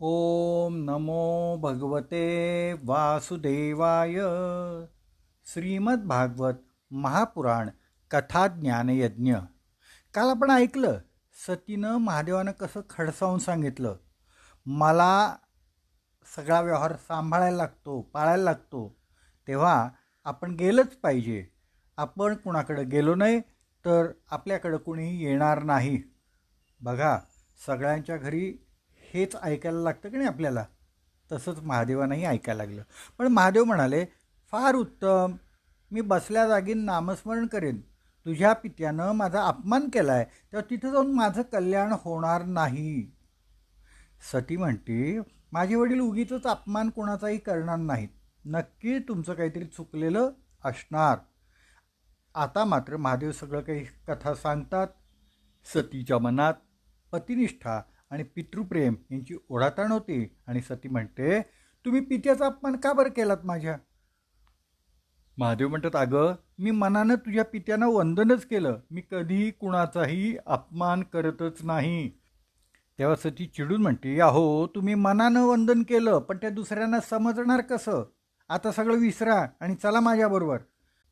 ओम नमो भगवते वासुदेवाय। श्रीमद्भागवत महापुराण कथा ज्ञानयज्ञ। काल आपण ऐकलं सतीनं महादेवानं कसं खडसावून सांगितलं मला सगळा व्यवहार सांभाळायला लागतो पाळायला लागतो तेव्हा आपण गेलंच पाहिजे. आपण कुणाकडं गेलो नाही तर आपल्याकडं कुणीही येणार नाही. बघा सगळ्यांच्या घरी हेच ऐकायला लागतं की नाही आपल्याला? तसंच महादेवानंही ऐकायला लागलं. पण महादेव म्हणाले फार उत्तम. मी बसल्या जागी नामस्मरण करेन. तुझ्या पित्यानं माझा अपमान केला आहे तेव्हा तिथं जाऊन माझं कल्याण होणार नाही. सती म्हणते माझे वडील उगीच अपमान कोणाचाही करणार नाहीत. नक्की तुमचं काहीतरी चुकलेलं असणार. आता मात्र महादेव सगळं काही कथा सांगतात. सतीच्या मनात पतिनिष्ठा आणि पितृप्रेम यांची ओढाताण होती. आणि सती म्हणते तुम्ही पित्याचा अपमान का बरं केलात माझ्या? महादेव म्हणतात अगं मी मनानं तुझ्या पित्यानं वंदनच केलं. मी कधीही कुणाचाही अपमान करतच नाही. तेव्हा सती चिडून म्हणते अहो तुम्ही मनानं वंदन केलं पण त्या दुसऱ्यांना समजणार कसं? आता सगळं विसरा आणि चला माझ्याबरोबर.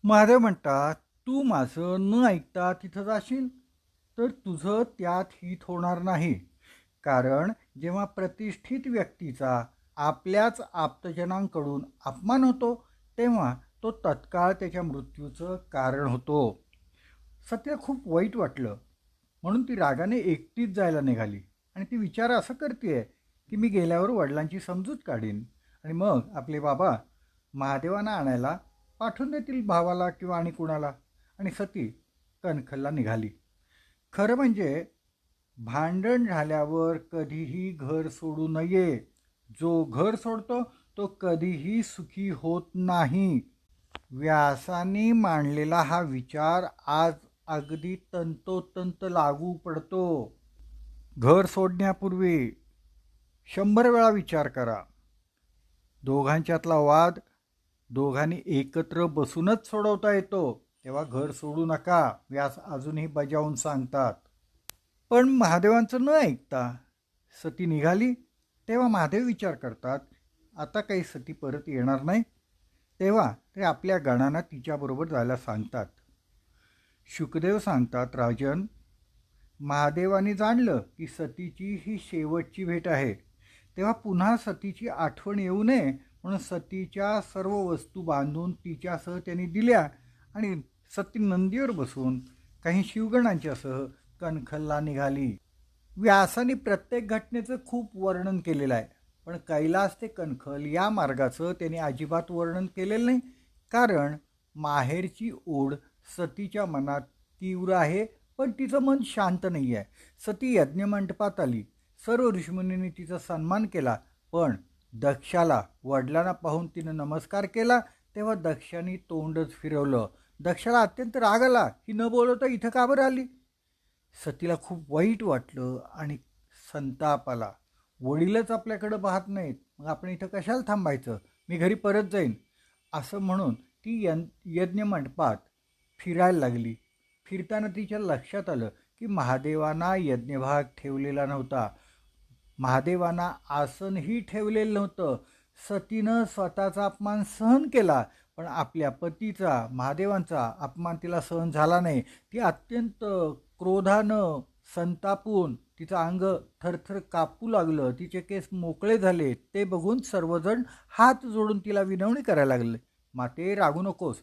महादेव म्हणतात तू माझं न ऐकता तिथं जाशील? तर तुझं त्यात हित होणार नाही. कारण जेव्हा प्रतिष्ठित व्यक्तीचा आपल्याच आप्तजनांकडून अपमान होतो तेव्हा तो तत्काळ त्याच्या मृत्यूचं कारण होतो. सत्य खूप वाईट वाटलं. म्हणून ती रागाने एकटीच जायला निघाली. आणि ती विचार असं करते की मी गेल्यावर वडिलांची समजूत काढीन. आणि मग आपले बाबा महादेवांना आणायला पाठवून देतील भावाला किंवा आणि कुणाला. आणि सती कणखलला निघाली. खरं म्हणजे भांडण झाल्यावर कधीही घर सोडू नये. जो घर सोडतो तो कधीही सुखी होत नाही. व्यासाने मांडलेला हा विचार आज अगदी तंतोतंत लागू पडतो. घर सोडण्यापूर्वी शंभर वेळा विचार करा. दोघांच्यातला वाद दोघांनी एकत्र बसूनच सोडवता येतो. तेव्हा घर सोडू नका. व्यास अजूनही बजावून सांगतात. पण महादेवांचं न ऐकता सती निघाली तेव्हा महादेव विचार करतात आता काही सती परत येणार नाही. तेव्हा ते आपल्या गणांना तिच्याबरोबर जायला सांगतात. शुकदेव सांगतात राजन महादेवाने जाणलं की सतीची ही शेवटची भेट आहे. तेव्हा पुन्हा सतीची आठवण येऊ नये म्हणून सतीच्या सर्व वस्तू बांधून तिच्यासह त्यांनी दिल्या आणि सती नंदीवर बसून काही शिवगणांच्यासह कणखलला निघाली. व्यासाने प्रत्येक घटनेचं खूप वर्णन केलेलं आहे. पण कैलास ते कणखल या मार्गाचं त्याने अजिबात वर्णन केलेलं नाही. कारण माहेरची ओढ सतीच्या मनात तीव्र आहे पण तिचं मन शांत नाही आहे. सती यज्ञमंडपात आली. सर्व ऋषीमुनींनी तिचा सन्मान केला पण दक्षाला वडिलांना पाहून तिनं नमस्कार केला तेव्हा दक्षाने तोंडच फिरवलं. दक्षाला अत्यंत राग आला. ही न बोलवता इथं का बरं आली? सतीला खूप वाईट वाटलं आणि संताप आला वडीलच आपल्याकडं पाहत नाहीत. मग आपण इथं कशाला थांबायचं? मी घरी परत जाईन. असं म्हणून ती यं यज्ञ मंडपात फिरायला लागली. फिरताना तिच्या लक्षात आलं की महादेवांना यज्ञभाग ठेवलेला नव्हता. महादेवांना आसनही ठेवलेलं नव्हतं. सतीनं स्वतःचा अपमान सहन केला. पण आपल्या पतीचा महादेवांचा अपमान तिला सहन झाला नाही. ती अत्यंत क्रोधानं संतापून तिचं अंग थरथर कापू लागलं. तिचे केस मोकळे झाले. ते बघून सर्वजण हात जोडून तिला विनवणी करायला लागले. माते रागू नकोस.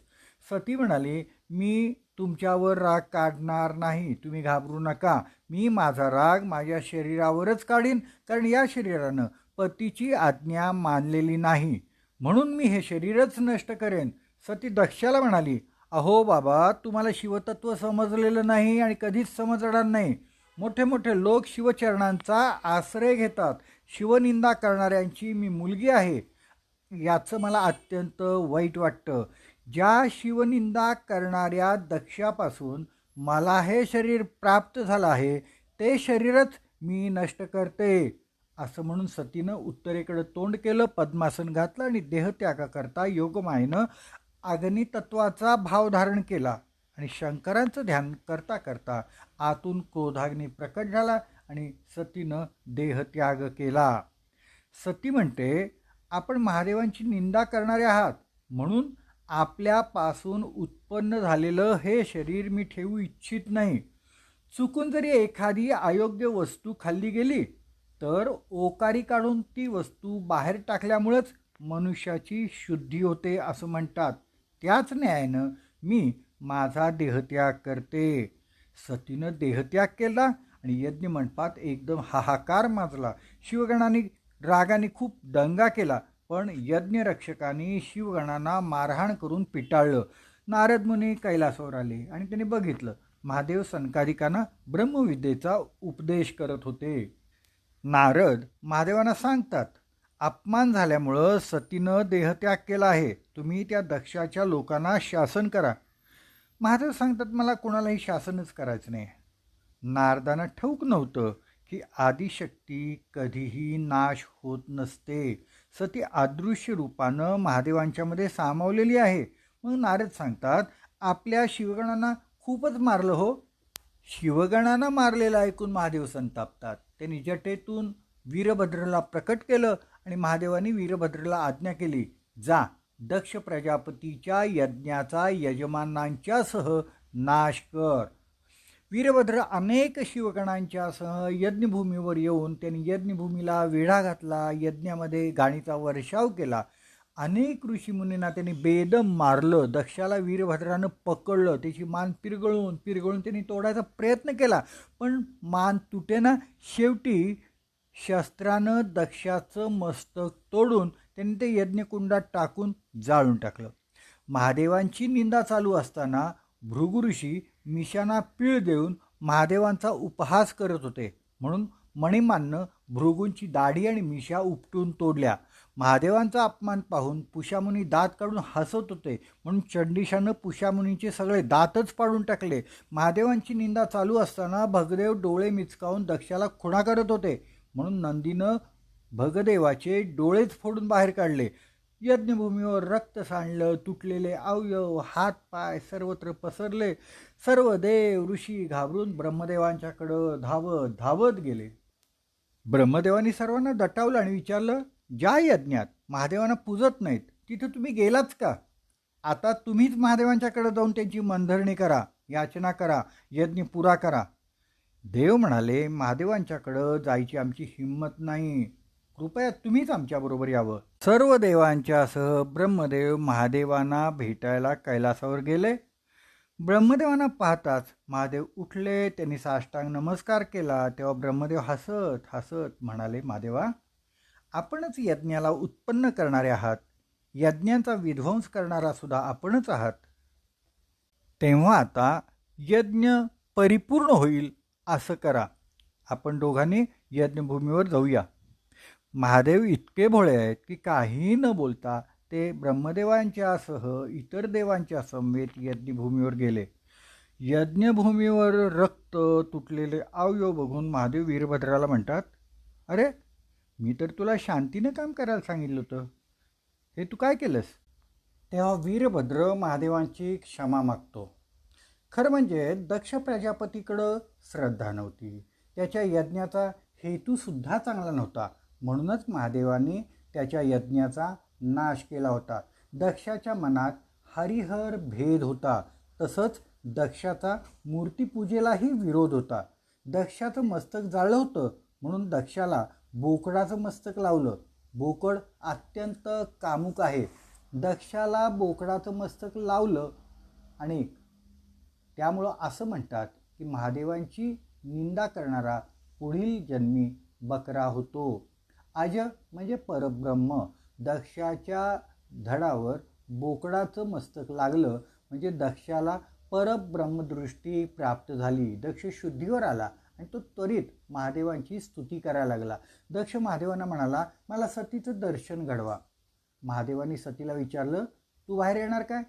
सती म्हणाली मी तुमच्यावर राग काढणार नाही. तुम्ही घाबरू नका. मी माझा राग माझ्या शरीरावरच काढीन. कारण या शरीरानं पतीची आज्ञा मानलेली नाही. म्हणून मी हे शरीरच नष्ट करेन. सती दक्षाला म्हणाली अहो बाबा तुम्हाला शिवतत्व समजलेलं नाही आणि कधीच समजणार नाही. मोठे मोठे लोक शिवचरणांचा आश्रय घेतात. शिवनिंदा करणाऱ्यांची मी मुलगी आहे. याचं मला अत्यंत वाईट वाटतं. ज्या शिवनिंदा करणाऱ्या दक्षापासून मला हे शरीर प्राप्त झालं आहे ते शरीरच मी नष्ट करते. असं म्हणून सतीनं उत्तरेकडं तोंड केलं पद्मासन घातलं आणि देहत्यागाकरता योगमायेनं अग्नितत्वाचा भाव धारण केला आणि शंकरांचं ध्यान करता करता आतून क्रोधाग्नी प्रकट झाला आणि सतीनं देहत्याग केला. सती म्हणते आपण महादेवांची निंदा करणारे आहात. म्हणून आपल्यापासून उत्पन्न झालेलं हे शरीर मी ठेवू इच्छित नाही. चुकून जरी एखादी अयोग्य वस्तू खाल्ली गेली तर ओकारी काढून ती वस्तू बाहेर टाकल्यामुळंच मनुष्याची शुद्धी होते असं म्हणतात. त्याच न्यायानं मी माझा देहत्याग करते. सतीनं देहत्याग केला आणि यज्ञ मंडपात एकदम हाहाकार माजला. शिवगणाने रागाने खूप दंगा केला पण यज्ञरक्षकांनी शिवगणांना मारहाण करून पिटाळलं. नारद मुनी कैलासावर आले आणि त्यांनी बघितलं महादेव सनकारिकांना ब्रह्मविद्येचा उपदेश करत होते. नारद महादेवांना सांगतात अपमान झाल्यामुळं सतीनं देहत्याग केला आहे. तुम्ही त्या दक्षाच्या लोकांना शासन करा. महादेव सांगतात मला कोणालाही शासनच करायचं नाही. नारदांना ठाऊक नव्हतं की आदिशक्ती कधीही नाश होत नसते. सती अदृश्य रूपानं महादेवांच्यामध्ये सामावलेली आहे. मग नारद सांगतात आपल्या शिवगणांना खूपच मारलं हो. शिवगणांना मारलेलं ऐकून महादेव संतापतात. त्यांनी जटेतून वीरभद्रला प्रकट केलं आणि महादेवाने वीरभद्रला आज्ञा केली. जा दक्ष प्रजापतीच्या यज्ञाचा यजमानांच्यासह नाश कर. वीरभद्र अनेक शिवगणांच्यासह यज्ञभूमीवर येऊन त्यांनी यज्ञभूमीला वेढा घातला. यज्ञामध्ये गाणीचा वर्षाव केला. अनेक ऋषीमुनींना त्यांनी बेदम मारलं दक्षाला वीरभद्रानं पकडलं त्याची मान पिरगळून पिरगळून त्यांनी तोडायचा प्रयत्न केला. पण मान तुटेना शेवटी शस्त्रानं दक्षाचं मस्तक तोडून त्यांनी ते यज्ञकुंडात टाकून जाळून टाकलं. महादेवांची निंदा चालू असताना भृगु ऋषी मिशांना पीळ देऊन महादेवांचा उपहास करत होते. म्हणून मणिमाननं भृगूंची दाढी आणि मिशा उपटून तोडल्या. महादेवांचा अपमान पाहून पुषामुनी दात काढून हसत होते. म्हणून चंडीशानं पुषामुनीचे सगळे दातच पाडून टाकले. महादेवांची निंदा चालू असताना भगदेव डोळे मिचकावून दक्षाला खुणा करत होते. म्हणून नंदीनं भगदेवाचे डोळेच फोडून बाहेर काढले. यज्ञभूमीवर रक्त सांडलं तुटलेले अवयव हात पाय सर्वत्र पसरले. सर्व देव ऋषी घाबरून ब्रह्मदेवांच्याकडं धावत धावत गेले. ब्रह्मदेवानी सर्वांना दटावलं आणि विचारलं ज्या यज्ञात महादेवांना पूजत नाहीत तिथं तुम्ही गेलाच का? आता तुम्हीच महादेवांच्याकडे जाऊन त्यांची मनधरणी करा याचना करा यज्ञ पुरा करा. देव म्हणाले महादेवांच्याकडं जायची आमची हिंमत नाही. कृपया तुम्हीच आमच्याबरोबर यावं. सर्व देवांच्यासह ब्रह्मदेव महादेवांना भेटायला कैलासावर गेले. ब्रह्मदेवांना पाहताच महादेव उठले त्यांनी साष्टांग नमस्कार केला. तेव्हा ब्रह्मदेव हसत हसत म्हणाले महादेवा आपणच यज्ञाला उत्पन्न करणारे आहात. यज्ञांचा विध्वंस करणारा सुद्धा आपणच आहात. तेव्हा आता यज्ञ परिपूर्ण होईल असं करा. आपण दोघांनी यज्ञभूमीवर जाऊया. महादेव इतके भोळे आहेत की काहीही न बोलता ते ब्रह्मदेवांच्यासह इतर देवांच्या समवेत यज्ञभूमीवर गेले. यज्ञभूमीवर रक्त तुटलेले अवयव बघून महादेव वीरभद्राला म्हणतात अरे मी तर तुला शांतीनं काम करायला सांगितलं होतं. हे तू काय केलंस? तेव्हा वीरभद्र महादेवांची क्षमा मागतो. खरं म्हणजे दक्ष प्रजापतीकडं श्रद्धा नव्हती. त्याच्या यज्ञाचा हेतूसुद्धा चांगला नव्हता. म्हणूनच महादेवांनी त्याच्या यज्ञाचा नाश केला होता. दक्षाच्या मनात हरिहर भेद होता. तसंच दक्षाचा मूर्तीपूजेलाही विरोध होता. दक्षाचं मस्तक जाळलं होतं म्हणून दक्षाला बोकडाचं मस्तक लावलं. बोकड अत्यंत कामुक आहे. दक्षाला बोकडाचं मस्तक लावलं आणि त्यामुळं असं म्हणतात की महादेवांची निंदा करणारा पुढील जन्मी बकरा होतो. अज म्हणजे परब्रह्म दक्षाच्या धडावर बोकडाचं मस्तक लागलं. म्हणजे दक्षाला परब्रह्मदृष्टी प्राप्त झाली. दक्ष शुद्धीवर आला. आणि तो त्वरित महादेवांची स्तुती करायला लागला. दक्ष महादेवांना म्हणाला मला सतीचं दर्शन घडवा. महादेवांनी सतीला विचारलं तू बाहेर येणार काय?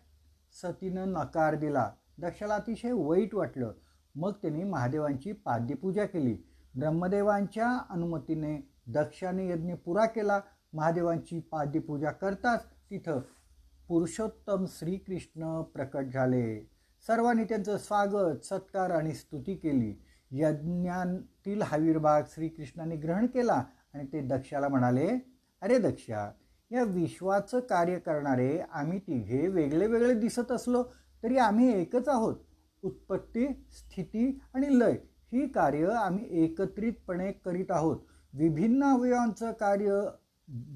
सतीनं नकार दिला. दक्षाला अतिशय वाईट वाटलं. मग त्यांनी महादेवांची पाद्यपूजा केली. ब्रह्मदेवांच्या अनुमतीने दक्षाने यज्ञ पुरा केला. महादेवांची पाद्यपूजा करताच तिथं पुरुषोत्तम श्रीकृष्ण प्रकट झाले. सर्वांनी त्यांचं स्वागत सत्कार आणि स्तुती केली. यज्ञातील हवीरबाग श्रीकृष्णाने ग्रहण केला आणि ते दक्षाला म्हणाले अरे दक्षा या विश्वाचं कार्य करणारे आम्ही तिघे वेगळे वेगळे दिसत असलो तरी आम्ही एकच आहोत. उत्पत्ती स्थिती आणि लय ही कार्य आम्ही एकत्रितपणे करीत आहोत. विभिन्न अवयवांचं कार्य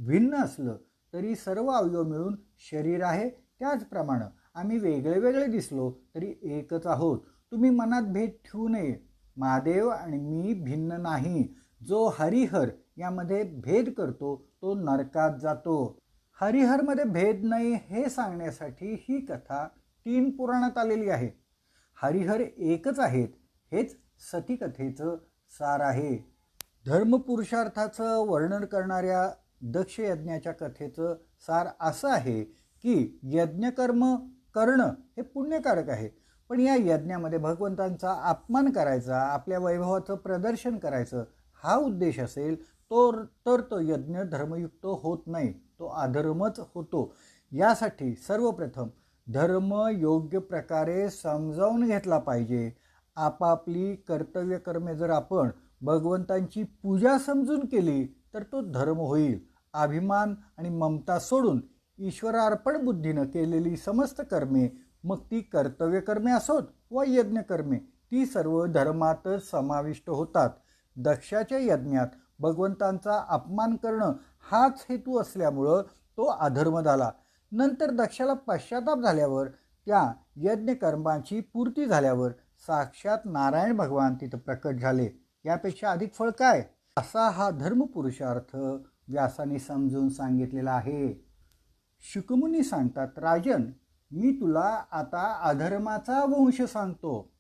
भिन्न असलं तरी सर्व अवयव मिळून शरीर आहे. त्याचप्रमाणे आम्ही वेगळे वेगळे दिसलो तरी एकच आहोत. तुम्ही मनात भेद ठेवू नये. महादेव आणि मी भिन्न नाही. जो हरिहर यामध्ये भेद करतो तो नरकात जातो. हरिहरमध्ये भेद नाही हे सांगण्यासाठी ही कथा तीन पुराणात आलेली आहे. हरिहर एकच आहेत हेच सतीकथेचं सार आहे. धर्मपुरुषार्थाचं वर्णन करणाऱ्या दक्ष यज्ञाच्या कथेचं सार असं आहे की यज्ञकर्म करणं हे पुण्यकारक आहे. पण या यज्ञामध्ये भगवंतांचा अपमान करायचा आपल्या वैभवाचं प्रदर्शन करायचं हा उद्देश असेल तो तर तो यज्ञ धर्मयुक्त होत नाही तो अधर्मच होतो. यासाठी सर्वप्रथम धर्म योग्य प्रकारे समजावून घेतला पाहिजे. आपापली कर्तव्यकर्मे जर आपण भगवंतांची पूजा समजून केली तर तो धर्म होईल. अभिमान आणि ममता सोडून ईश्वरार्पण बुद्धीनं केलेली समस्त कर्मे मग ती कर्तव्यकर्मे असोत व यज्ञकर्मे? ती सर्व धर्मातच समाविष्ट होतात. दक्षाच्या यज्ञात भगवंतांचा अपमान करणं हाच हेतू असल्यामुळं तो अधर्म झाला. नंतर दक्षाला पश्चाताप झाल्यावर त्या यज्ञकर्माची पूर्ती झाल्यावर साक्षात नारायण भगवान तिथं प्रकट झाले. यापेक्षा अधिक फळ काय? असा हा धर्मपुरुषार्थ व्यासाने समजून सांगितलेला आहे. शुकमुनी सांगतात राजन मी तुला आता अधर्माचा वंश सांगतो.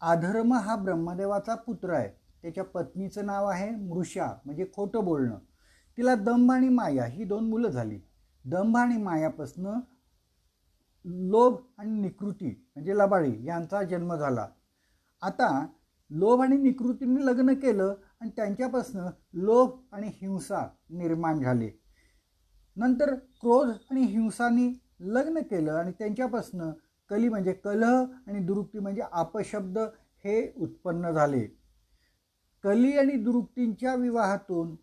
अधर्म हा ब्रह्मदेवाचा पुत्र आहे. त्याच्या पत्नीचं नाव आहे मृषा म्हणजे खोटं बोलणं. तिला दंभ आणि माया ही दोन मुलं झाली. दंभ आणि मायापासनं लोभ आणि निकृती म्हणजे लबाळी यांचा जन्म झाला. आता लोभ आणि निकृतीने लग्न केलं आणि त्यांच्यापासनं लोभ आणि हिंसा निर्माण झाले. नंतर क्रोध आणि हिंसाने लग्न केलं आणि त्यांच्यापासनं कली म्हणजे कलह आणि दुरुक्ती म्हणजे आपशब्द हे उत्पन्न झाले. कली आणि दुरुक्तींच्या विवाहातून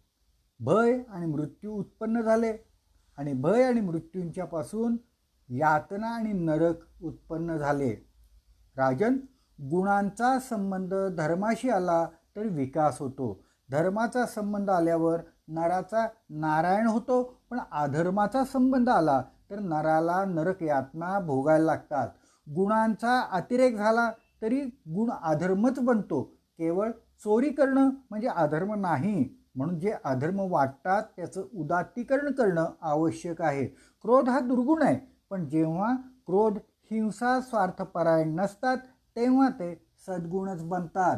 भय आणि मृत्यू उत्पन्न झाले आणि भय आणि मृत्यूंच्यापासून यातना आणि नरक उत्पन्न झाले. राजन गुणांचा संबंध धर्माशी आला तर विकास होतो. धर्माचा संबंध आल्यावर नराचा नारायण होतो पण अधर्माचा संबंध आला तर नराला नरक यातना भोगायला लागतात. गुणांचा अतिरेक झाला तरी गुण अधर्मच बनतो. केवळ चोरी करणं म्हणजे अधर्म नाही. म्हणून जे अधर्म वाटतात त्याचं उदात्तीकरण करणं आवश्यक आहे. क्रोध हा दुर्गुण आहे पण जेव्हा क्रोध हिंसा स्वार्थपरायण नसतात तेव्हा ते सद्गुणच बनतात.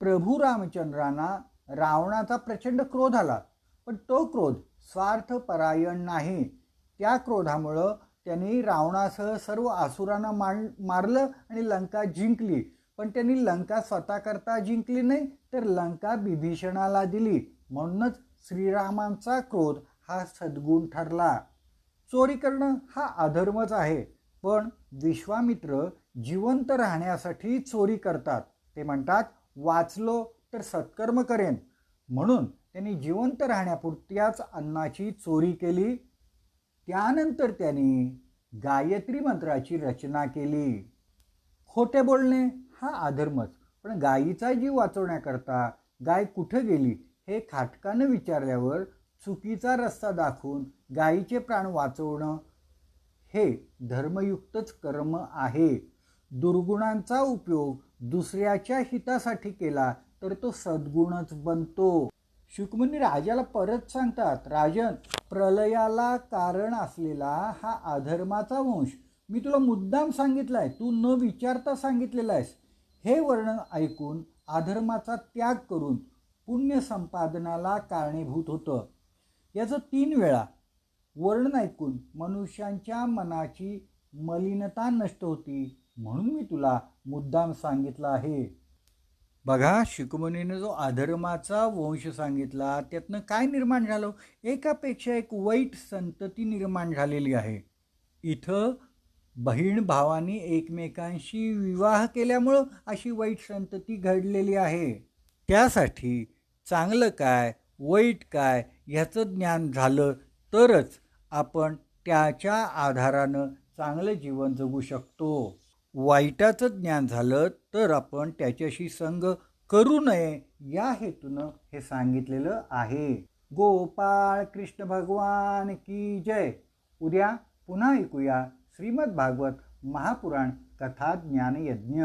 प्रभू रामचंद्रांना रावणाचा प्रचंड क्रोध आला पण तो क्रोध स्वार्थपरायण नाही. त्या क्रोधामुळं त्यांनी रावणासह सर्व आसुरांना मार मारलं आणि लंका जिंकली. पण त्यांनी लंका स्वतःकरता जिंकली नाही तर लंका बिभीषणाला दिली. म्हणूनच श्रीरामांचा क्रोध हा सद्गुण ठरला. चोरी करणं हा अधर्मच आहे पण विश्वामित्र जिवंत राहण्यासाठी चोरी करतात. ते म्हणतात वाचलो तर सत्कर्म करेन. म्हणून त्यांनी जिवंत राहण्यापुरत्याच अन्नाची चोरी केली. त्यानंतर त्यांनी गायत्री मंत्राची रचना केली. खोटे बोलणे हा अधर्मच पण गायीचा जीव वाचवण्याकरता गाय कुठं गेली हे खाटकानं विचारल्यावर चुकीचा रस्ता दाखवून गायीचे प्राण वाचवणं हे धर्मयुक्तच कर्म आहे. दुर्गुणांचा उपयोग दुसऱ्याच्या हितासाठी केला तर तो सद्गुणच बनतो. शुकमुनी राजाला परत सांगतात राजन प्रलयाला कारण असलेला हा अधर्माचा वंश. मी तुला मुद्दाम सांगितला आहे तू न विचारता सांगितलेला आहेस. हे वर्णन ऐकून अधर्माचा त्याग करून पुण्य संपादनाला कारणीभूत होतं. याचं तीन वेळा. वर्णन ऐकून मनुष्यांच्या मनाची मलिनता नष्ट होती म्हणून मी तुला मुद्दाम सांगितलं आहे. बघा शुकमुनीने जो अधर्माचा वंश सांगितला त्यातनं काय निर्माण झालं? एकापेक्षा एक वाईट संतती निर्माण झालेली आहे. इथं बहीण भावानी एकमेकांशी विवाह केल्यामुळं अशी वाईट संतती घडलेली आहे. त्यासाठी चांगलं काय वाईट काय ह्याचं ज्ञान झालं तरच आपण त्याच्या आधारानं चांगलं जीवन जगू शकतो. वाईटाचं ज्ञान झालं तर आपण त्याच्याशी संग करू नये या हेतूनं हे सांगितलेलं आहे. गोपाळ कृष्ण भगवान की जय. उद्या पुन्हा ऐकूया श्रीमद भागवत महापुराण कथा ज्ञानयज्ञ.